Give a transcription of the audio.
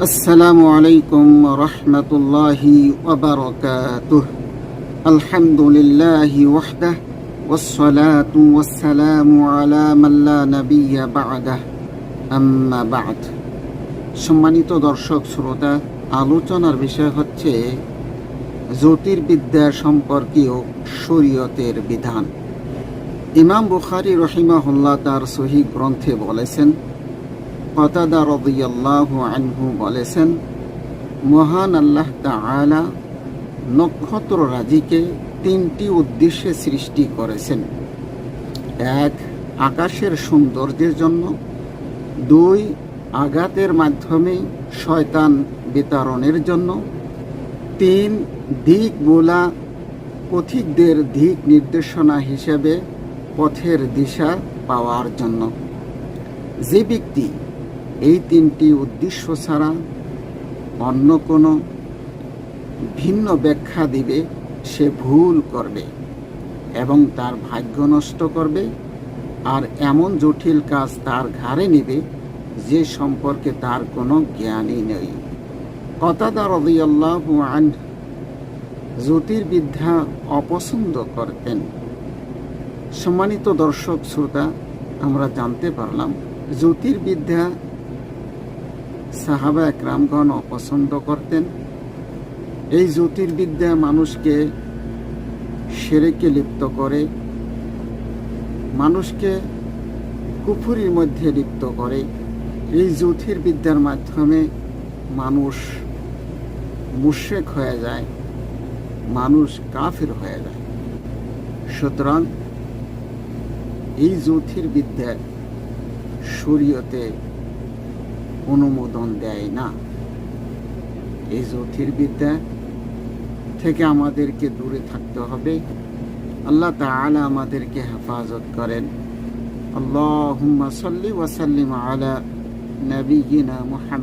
السلام عليكم ورحمة الله وبركاته الحمد لله وحده والصلاة والسلام على من لا نبي بعده أما بعد সম্মানিত দর্শক শ্রোতা আলোচনার বিষয় হচ্ছে জ্যোতির্বিদ্যা সম্পর্কীয় শরীয়তের বিধান ইমাম বুখারি রহিমাহুল্লাহ তার সহি গ্রন্থে বলেছেন কতাদা রদিয়াল্লাহু আনহু বলেছেন, মহান আল্লাহ তাআলা নক্ষত্র রাজিকে তিনটি উদ্দেশ্যে সৃষ্টি করেছেন। এক, আকাশের সৌন্দর্যের জন্য। দুই, আঘাতের মাধ্যমে শয়তান বিতরণের জন্য। তিন, দিক বোলা পথিকদের দিক নির্দেশনা হিসেবে পথের দিশা পাওয়ার জন্য। যে ব্যক্তি এই তিনটি উদ্দেশ্য ছাড়া অন্য কোনো ভিন্ন ব্যাখ্যা দিবে, সে ভুল করবে এবং তার ভাগ্য নষ্ট করবে আর এমন জটিল কাজ তার ঘাড়ে নেবে যে সম্পর্কে তার কোনো জ্ঞানই নেই। কতাদা রদিয়াল্লাহু আন জ্যোতির্বিদ্যা অপছন্দ করতেন। সম্মানিত দর্শক, শ্রোতা, আমরা জানতে পারলাম জ্যোতির্বিদ্যা সাহাবা একরামগণ অপছন্দ করতেন। এই জ্যোতির্বিদ্যা মানুষকে সেরেকে লিপ্ত করে, মানুষকে কুফুরির মধ্যে লিপ্ত করে। এই জ্যোতির্বিদ্যার মাধ্যমে মানুষ মুশেক হয়ে যায়, মানুষ কাফির হয়ে যায়। সুতরাং এই জ্যোতির্বিদ্যার শরীয়তে অনুমোদন দেয় না। এই জ্যোতির্বিদ্যা থেকে আমাদেরকে দূরে থাকতে হবে। আল্লাহ তালা আমাদেরকে হেফাজত করেন। আল্লাহ সাল্লি ওয়াসাল্লিম আলা নবীনা মুহাম্মদ।